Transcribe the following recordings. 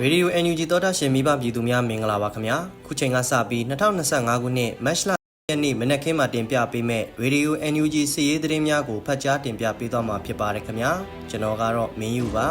ရေဒီယို NUG သောတာရှင်မိဘပြည်သူများမင်္ဂလာပါခင်ဗျာခုချိန်ကစပြီး2025ခုနှစ်မတ်လရက်နေ့မနက်ခင်းမှာတင်ပြပေးမဲ့ရေဒီယို NUG စီးရေးသတင်းများကိုဖတ်ကြားတင်ပြပေးသွားမှာဖြစ်ပါတယ်ခင်ဗျာကျွန်တော်ကတော့မင်းယူပါ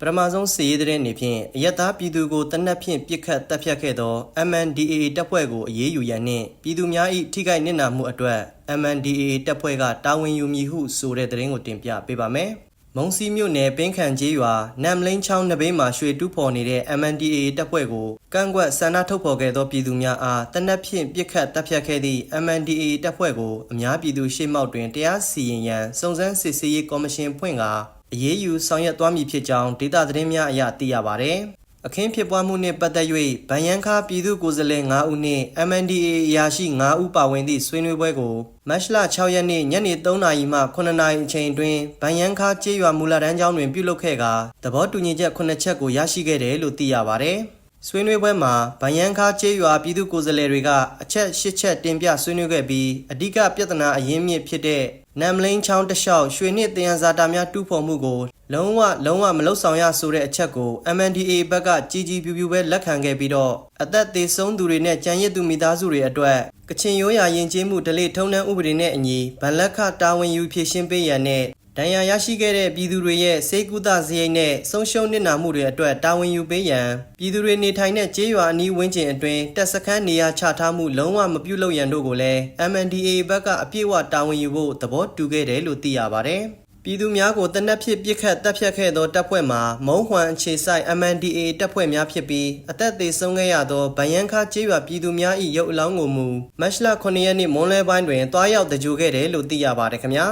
ပထမဆုံးစီးရေးသတင်းအနေဖြင့်အယက်သားပြည်သူကိုတနက်ဖြင့်ပြစ်ခတ်တပ်ဖြတ်ခဲ့သော MNDAA တပ်ဖွဲ့ကိုအရေးယူရန်နှင့်ပြည်သူများ၏ထိခိုက်နစ်နာမှုအတွက် MNDAA တပ်ဖွဲ့ကတာဝန်ယူမည်ဟုဆိုတဲ့သတင်းကိုတင်ပြပေးပါမယ်။ မုံစီမြို့နယ်ပင်းခန်ကျေးရွာနမ်လိန်ချောင်းနဘေးမှာရွှေတူးဖော်နေတဲ့ MNDAA တပ်ဖွဲ့ကိုကန့်ကွက်ဆန္ဒထုတ်ဖော်ခဲ့သောပြည်သူများအားတနက်ဖြန်ပြစ်ခတ်တပ်ဖြတ်ခဲ့သည့် MNDAA တပ်ဖွဲ့ကိုအများပြည်သူရှေ့မှောက်တွင်တရားစီရင်ရန်စုံစမ်းစစ်ဆေးရေးကော်မရှင်ဖွင့်ကာအရေးယူဆောင်ရွက်သွားမည်ဖြစ်ကြောင်းဒေတာသတင်းများအရသိရပါသည်။ အခင်းဖြစ်ပွားမှုနှင့်ပတ်သက်၍ဗန်ယန်ခါပြည်သူ့ကိုယ်စားလှယ်9ဦးနှင့် MNDAA အရာရှိ9ဦးပါဝင်သည့်ဆွေးနွေးပွဲကိုမတ်လ6ရက်နေ့ညနေ3နာရီမှ9နာရီအချိန်တွင်ဗန်ယန်ခါကျေးရွာမူလတန်းကျောင်းတွင်ပြုလုပ်ခဲ့ကာသဘောတူညီချက်9ချက်ကိုရရှိခဲ့တယ်လို့သိရပါဗျ။ ဆွေးနွေးပွဲမှာဗန်ယန်ခါကျေးရွာပြည်သူ့ကိုယ်စားလှယ်တွေကအချက်၈ချက်တင်ပြဆွေးနွေးခဲ့ပြီးအဓိကပြဿနာအရင်းမြစ်ဖြစ်တဲ့နမ်မလိန်ချောင်းတစ်လျှောက်ရွှေနှစ်တယံဇာတာများတူးဖော်မှုကိုလုံးဝလုံးဝမလုံဆောင်ရဆိုတဲ့အချက်ကို MNDA ဘက်ကကြီးကြီးပြူပြူပဲလက်ခံခဲ့ပြီးတော့အသက်သေးဆုံးသူတွေနဲ့ကြံရစ်သူမိသားစုတွေအတွက်ကချင်ရိုးရာယဉ်ကျေးမှုဒလိထုံးတန်းဥပဒေနဲ့အညီဗန်လက်ခတာဝန်ယူဖြည့်ရှင်းပေးရန်နဲ့ ဒဏ်ရာရရှိခဲ့တဲ့ပြည်သူတွေရဲ့စေကုသစရိတ်နဲ့ဆုံးရှုံးနစ်နာမှုတွေအတွက်တာဝန်ယူပေးရန်ပြည်သူတွေနေထိုင်တဲ့ကျေးရွာအနီးဝန်းကျင်အတွင်းတပ်စခန်းနေရာချထားမှုလုံးဝမပြုလုပ်ရန်တို့ကိုလည်း MNDA ဘက်ကအပြည့်အဝတာဝန်ယူဖို့သဘောတူခဲ့တယ်လို့သိရပါတယ်။ပြည်သူများကိုတနက်ဖြစ်ပစ်ခတ်တပ်ဖြတ်ခဲ့သောတပ်ဖွဲ့မှာမုံဟွမ်အခြေဆိုင် MNDA တပ်ဖွဲ့များဖြစ်ပြီးအသက်သေးဆုံးခဲ့ရသောဗယန်ခါကျေးရွာပြည်သူများ၏ရုပ်အလောင်းကိုမူမတ်လ9ရက်နေ့မွန်းလွဲပိုင်းတွင်တွားရောက်တကြိုခဲ့တယ်လို့သိရပါတယ်ခင်ဗျာ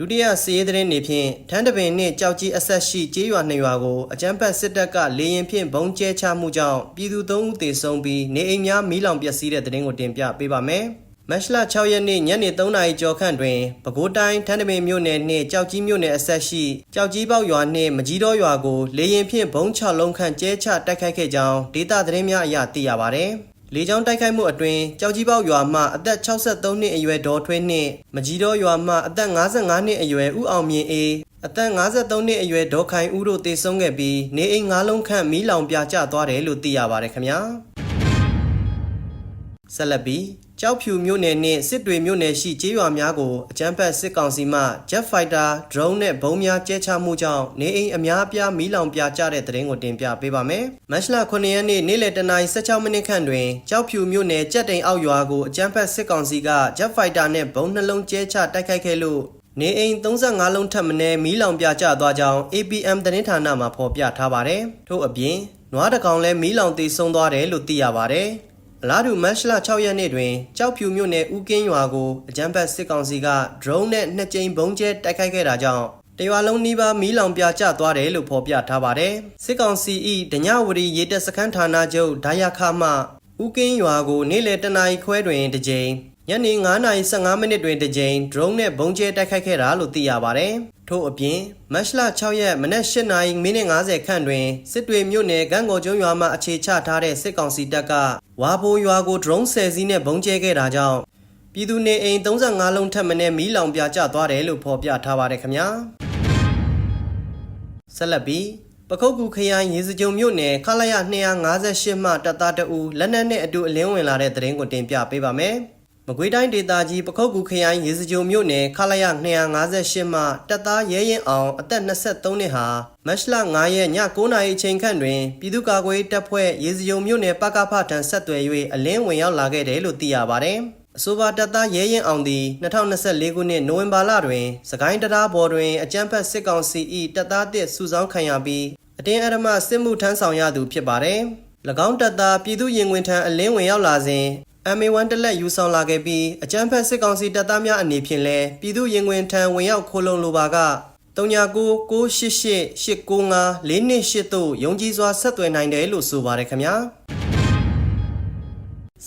ဒုတိယစီးရဲသတင်းနေဖြင့်ထန်းတပင်နှင့်ကြောက်ကြီးအဆက်ရှိကျေးရွာနှစ်ရွာကိုအကြမ်းဖက်စစ်တပ်ကလေရင်ဖြင့်ဘုံကျဲချမှုကြောင့်ပြည်သူ၃ဦးသေဆုံးပြီးနေအိမ်များမီးလောင်ပျက်စီးတဲ့သတင်းကိုတင်ပြပေးပါမယ်။မတ်လ6ရက်နေ့ညနေ3နာရီကျော်ခန့်တွင်ပဲခူးတိုင်းထန်းတပင်မြို့နယ်နှင့်ကြောက်ကြီးမြို့နယ်အဆက်ရှိကြောက်ကြီးပေါက်ရွာနှင့်မကြီးတော်ရွာကိုလေရင်ဖြင့်ဘုံ6လုံးခန့်ကျဲချတိုက်ခိုက်ခဲ့ကြောင်းဒေတာသတင်းများအရသိရပါသည်။ လေကြောင်းတိုက်ခိုက်မှုအတွင်းကြောက်ကြီးပေါက်ရွာမှအသက်63နှစ်အရွယ်ဒေါ်ထွေးနှင့်မကြီးတော်ရွာမှအသက်55နှစ်အရွယ်ဦးအောင်မြင့်အေးအသက်53နှစ်အရွယ်ဒေါ်ခိုင်ဦးတို့သေဆုံးခဲ့ပြီးနေအိမ်၅လုံးခန့်မီးလောင်ပြကျသွားတယ်လို့သိရပါတယ်ခင်ဗျာ။ဆက်လက်ပြီး ကြောက်ဖြူမြို့နယ်နှင့်စစ်တွေမြို့နယ်ရှိကျေးရွာများကိုအကြမ်းဖက်စစ်ကောင်စီမှ Jet Fighter Drone နဲ့ဘုံးများကျဲချမှုကြောင့်နေအိမ်အများအပြားမီးလောင်ပြကျတဲ့တဲ့ရင်ကိုတင်ပြပေးပါမယ်။မတ်လ9ရက်နေ့နေ့လယ်တနာရီ16မိနစ်ခန့်တွင်ကြောက်ဖြူမြို့နယ်ကြက်တိန်အောက်ရွာကိုအကြမ်းဖက်စစ်ကောင်စီက Jet Fighter နဲ့ဘုံးနှလုံးကျဲချတိုက်ခိုက်ခဲ့လို့နေအိမ်35လုံးထပ်မံမီးလောင်ပြကျသွားကြောင်း APM သတင်းဌာနမှဖော်ပြထားပါတယ်။ထို့အပြင်နွားတကောင်လည်းမီးလောင်သေးဆုံးသွားတယ်လို့သိရပါတယ်။ အလားတူမတ်လ6ရက်နေ့တွင်ကြောက်ဖြူမြို့နယ်ဦးကင်းရွာကိုအကြမ်းဖက်စစ်ကောင်စီက drone နဲ့နှစ်ကြိမ်ဘုံကျဲတိုက်ခိုက်ခဲ့တာကြောင့်တရွာလုံးနီးပါးမီးလောင်ပြကျသွားတယ်လို့ဖော်ပြထားပါတယ်။စစ်ကောင်စီ၏ဒညဝရီရေတပ်စခန်းဌာနချုပ်ဒါယခမှဦးကင်းရွာကိုနေ့လယ်တနာရီခွဲတွင်တစ်ကြိမ်ညနေ9:15မိနစ်တွင်တစ်ကြိမ် drone နဲ့ဘုံကျဲတိုက်ခိုက်ခဲ့တာလို့သိရပါတယ်။ ထို့အပြင်မတ်လ6ရက်မနက်8:50မိနစ်50ခန့်တွင်စစ်တွေမြို့နယ်ကန်းကော်ကျွန်းရွာမှအခြေချထားတဲ့စစ်ကောင်စီတပ်ကဝါဘိုရွာကို drone 10စီးနဲ့ဘုံကျဲခဲ့တာကြောင့်ပြည်သူနေအိမ်35လုံးထပ်မံမီးလောင်ပြကျသွားတယ်လို့ဖော်ပြထားပါတယ်ခင်ဗျာ။ဆက်လက်ပြီးပခုတ်ကူခရိုင်ရေစကြုံမြို့နယ်ခလာရ258မှတပ်သားတအူလက်နက်နဲ့အတူအလင်းဝင်လာတဲ့တရင်ကိုတင်ပြပေးပါမယ်။ မကွေးတိုင်းဒေသကြီးပခုတ်ကူခရိုင်ရေစကြုံမြို့နယ်ခလာရ258မှတပ်သားရဲရင်အောင်အသက်23နှစ်ဟာမတ်လ9ရက်ည9:00နာရီအချိန်ခန့်တွင်ပြည်သူ့ကာကွယ်ရေးတပ်ဖွဲ့ရေစကြုံမြို့နယ်ပကဖထံဆက်သွယ်၍အလင်းဝင်ရောက်လာခဲ့တယ်လို့သိရပါတယ်။အဆိုပါတပ်သားရဲရင်အောင်သည်2024ခုနှစ်နိုဝင်ဘာလတွင်စကိုင်းတရားဘော်တွင်အကြမ်းဖက်စစ်ကောင်စီ၏တပ်သားတစ်စုဆောင်းခံရပြီးအတင်းအဓမ္မစစ်မှုထမ်းဆောင်ရသူဖြစ်ပါတယ်။၎င်းတပ်သားပြည်သူရင်ဝင်ထံအလင်းဝင်ရောက်လာစဉ် MA1 တက်လက်ယူဆောင်လာခဲ့ပြီးအကြမ်းဖက်စစ်ကောင်စီတပ်သားများအနေဖြင့်လည်းပြည်သူရင်ဝင်ထံဝင်ရောက်ခိုးလုံလိုပါက39988895 428တို့ယုံကြည်စွာဆက်သွယ်နိုင်တယ်လို့ဆိုပါတယ်ခင်ဗျာ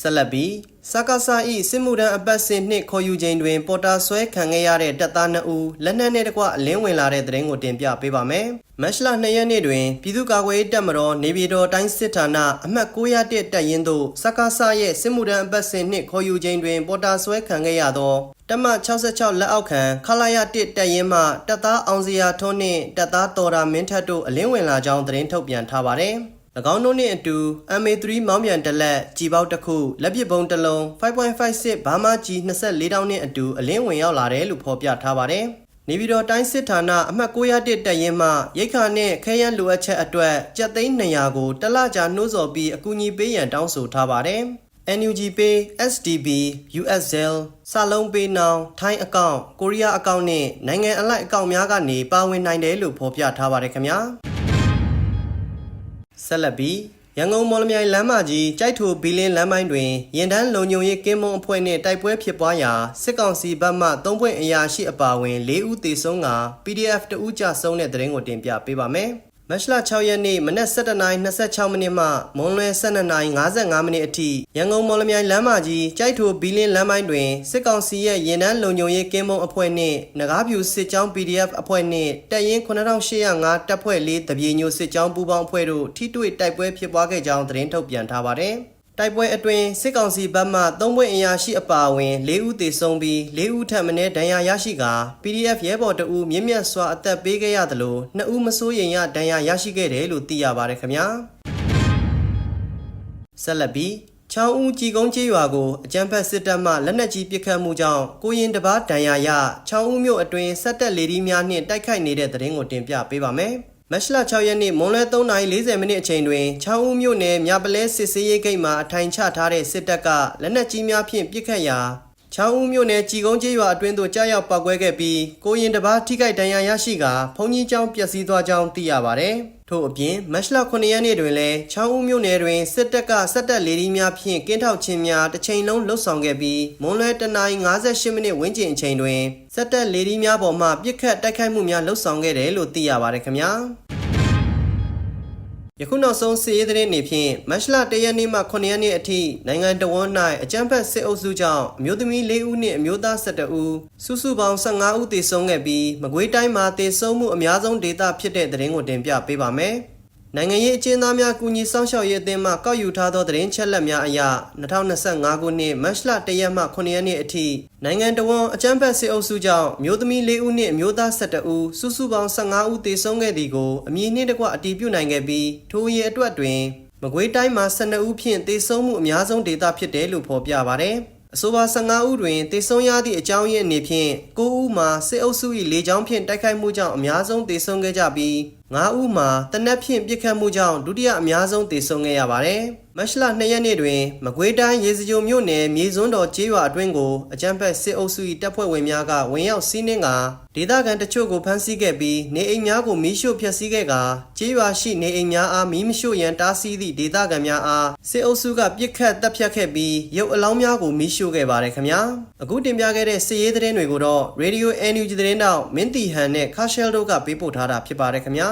ဆက်လက်ပြီးစကားစာဤစစ်မှုထမ်းအပတ်စဉ်နှင့်ခေါ်ယူခြင်းတွင် ပေါ်တာဆွဲခံခဲ့ရတဲ့တပ်သား2ဦးလက်နက်နဲ့တကွအလင်းဝင်လာတဲ့သတင်းကိုတင်ပြပေးပါမယ်။မတ်လ2ရက်နေ့တွင်ပြည်သူ့ကာကွယ်ရေးတပ်မတော်နေပြည်တော်တိုင်းစစ်ဌာနအမှတ်901တပ်ရင်းသို့စကားစာရဲ့စစ်မှုထမ်းအပတ်စဉ်နှင့်ခေါ်ယူခြင်းတွင် ပေါ်တာဆွဲခံခဲ့ရသောတမ66လက်အောက်ခံခလာရ1တပ်ရင်းမှတပ်သားအောင်စရာထွန်းနှင့်တပ်သားတော်တာမင်းထက်တို့အလင်းဝင်လာကြောင်းသတင်းထုတ်ပြန်ထားပါတယ်။၎ င်းတို့နှင့်အတူ MA3 မောင်းပြန်တစ်လက်ကြီးပေါက်တစ်ခုလက်ပစ်ဗုံးတစ်လုံး5.56ဘာမာကြီး24တောင်းနှင့်အတူအလင်းဝင်ရောက်လာတယ်လို့ဖော်ပြထားပါတယ်။နေပြည်တော်တိုင်းစစ်ဌာနအမှတ်901တပ်ရင်းမှရိတ်ခါနှင့်ခဲယမ်းလိုအပ်ချက်အတွက်ကြက်သိန်း200ကိုတစ်လကြာနှိုးဆော်ပြီးအကူအညီပေးရန်တောင်းဆိုထားပါတယ်။ NUG Pay, SDB, USL, စာလုံးပေးနောင်ထိုင်းအကောင့်ကိုရီးယားအကောင့်နဲ့နိုင်ငံအလိုက်အကောင့်များကနေပါဝင်နိုင်တယ်လို့ဖော်ပြထားပါတယ်ခင်ဗျာ။ ဆက်လက်ပြီးရန်ကုန်မော်လမြိုင်လမ်းမကြီးကြိုက်ထိုဘီလင်းလမ်းပိုင်းတွင်ရင်တန်းလုံခြုံရေးကင်းမုံအဖွဲ့နှင့်တိုက်ပွဲဖြစ်ပွားရာစစ်ကောင်စီဘက်မှ၃ပွင့်အရာရှိအပါအဝင်၄ဦးသေဆုံးက PDF တဦးကြဆုံးတဲ့တဲ့ရင်ကိုတင်ပြပေးပါမယ်။ မတ်လ6ရက်နေ့မနက်7:26မိနစ်မှမွန်းလွဲ12:55မိနစ်အထိရန်ကုန်မော်လမြိုင်လမ်းမကြီးကြိုက်ထိုဘီလင်းလမ်းပိုင်းတွင်စစ်ကောင်စီရဲ့ရင်တန်းလုံခြုံရေးကင်းမုံအဖွဲ့နှင့်နဂါးဖြူစစ်ကြောင်း PDF အဖွဲ့နှင့်တပ်ရင်း9805တပ်ဖွဲ့၄တပြေညိုစစ်ကြောင်းပူးပေါင်းအဖွဲ့တို့ထိတွေ့တိုက်ပွဲဖြစ်ပွားခဲ့ကြောင်းသတင်းထုတ်ပြန်ထားပါတယ်။ တိုက်ပွဲအတွင်းစစ်ကောင်စီဘက်မှ၃ပွင့်အရာရှိအပါအဝင်၄ဦးသေဆုံးပြီး၄ဦးထပ်မံဒဏ်ရာရရှိကာ PDF ရဲဘော်တဦးမြင့်မြတ်စွာအသက်ပေးခဲ့ရသလိုနှစ်ဦးမစိုးရိမ်ရဒဏ်ရာရရှိခဲ့တယ်လို့သိရပါတယ်ခင်ဗျာဆက်လက်ပြီးချောင်းဦးကြည်ကုန်းကျေးရွာကိုအကြမ်းဖက်စစ်တပ်မှလက်နက်ကြီးပစ်ခတ်မှုကြောင့်ကိုရင်တပားဒဏ်ရာရချောင်းဦးမြို့အတွင်းဆက်တက်လေဒီများနှင့်တိုက်ခိုက်နေတဲ့တဲ့ရင်ကိုတင်ပြပေးပါမယ် မတ်လ6ရက်နေ့မွန်လွဲ3:40မိနစ်အချိန်တွင်ချောင်းဦးမြို့နယ်မြပလဲစစ်စေးရေးဂိတ်မှအထိုင်ချထားတဲ့စစ်တပ်ကလက်နက်ကြီးများဖြင့်ပစ်ခတ်ရာချောင်းဦးမြို့နယ်ကြည်ကုန်းကျေးရွာအတွင်းသို့ကြားရောက်ပောက်ကွဲခဲ့ပြီးကိုရင်တပားထိခိုက်ဒဏ်ရာရရှိကာဖုန်ကြီးကျောင်းပျက်စီးသွားကြောင်းသိရပါဗျ။ ထို့အပြင်မတ်လ9ရက်နေ့တွင်လည်းချောင်းဦးမြို့နယ်တွင်စစ်တပ်ကစက်တက်လေဒီများဖြင့်ကင်းထောက်ခြင်းများတစ်ချိန်လုံးလှုပ်ဆောင်ခဲ့ပြီးမွန်လွဲတ9:58မိနစ်ဝန်းကျင်အချိန်တွင်စက်တက်လေဒီများပေါ်မှပစ်ခတ်တိုက်ခိုက်မှုများလှုပ်ဆောင်ခဲ့တယ်လို့သိရပါတယ်ခင်ဗျာ။ ယခုနောက်ဆုံးစီးရေးသတင်းနေဖြင့်မတ်လ၁ရက်နေ့မှ9ရက်နေ့အထိနိုင်ငံတော်ဝန်၌အကြမ်းဖက်စစ်အုပ်စုကြောင့်အမျိုးသမီး၄ဦးနှင့်အမျိုးသား12ဦးစုစုပေါင်း15ဦးသေဆုံးခဲ့ပြီးမကွေးတိုင်းမှာသေဆုံးမှုအများဆုံးဒေသဖြစ်တဲ့သတင်းကိုတင်ပြပေးပါမယ်။ နိုင်ငံရေးအကျဉ်းသားများကူညီဆောင်ရှောက်ရေးအသင်းမှကောက်ယူထားသောသတင်းချက်လက်များအရ2025ခုနှစ်မတ်လ1ရက်မှ9ရက်နေ့အထိနိုင်ငံတော်အကြမ်းဖက်စစ်အုပ်စုကြောင့်မျိုးသမီး၄ဦးနှင့်အမျိုးသား12ဦးစုစုပေါင်း15ဦးသေဆုံးခဲ့သည်ကိုအမည်နှင့်တကွအတည်ပြုနိုင်ခဲ့ပြီးထိုအရေအတွက်တွင်မကွေးတိုင်းမှာ12ဦးဖြင့်သေဆုံးမှုအများဆုံးဒေသဖြစ်တယ်လို့ဖော်ပြပါဗျ။အဆိုပါ15ဦးတွင်တေဆုံးရသည့်အကြောင်းရင်းအနေဖြင့်9ဦးမှာစစ်အုပ်စု၏လေကြောင်းဖြင့်တိုက်ခိုက်မှုကြောင့်အများဆုံးတေဆုံးခဲ့ကြပြီး 9ဦးမှာတနက်ဖြင့်ပစ်ခတ်မှုကြောင့်ဒုတိယအများဆုံးတေဆုံးခဲ့ရပါတယ်။ မတ်လ2ရက်နေ့တွင် မကွေးတိုင်းရေစကြိုမြို့နယ်မြေစွန်းတော်ကျေးရွာအတွင်းကိုအကြမ်းဖက်စစ်အုပ်စု၏တပ်ဖွဲ့ဝင်များကဝင်ရောက်စီးနင်းကာဒေသခံတချို့ကိုဖမ်းဆီးခဲ့ပြီးနေအိမ်များကိုမီးရှို့ဖျက်ဆီးခဲ့ကာကျေးရွာရှိနေအိမ်များအားမီးမရှို့ရန်တားဆီးသည့်ဒေသခံများအားစစ်အုပ်စုကပြစ်ခတ်တပ်ဖြတ်ခဲ့ပြီးရုပ်အလောင်းများကိုမီးရှို့ခဲ့ပါတယ်ခင်ဗျာအခုတင်ပြခဲ့တဲ့စစ်ရေးသတင်းတွေကိုတော့ Radio NUG သတင်းတောက်မင်းတီဟန်နဲ့ခါရှယ်တို့ကပေးပို့ထားတာဖြစ်ပါတယ်ခင်ဗျာ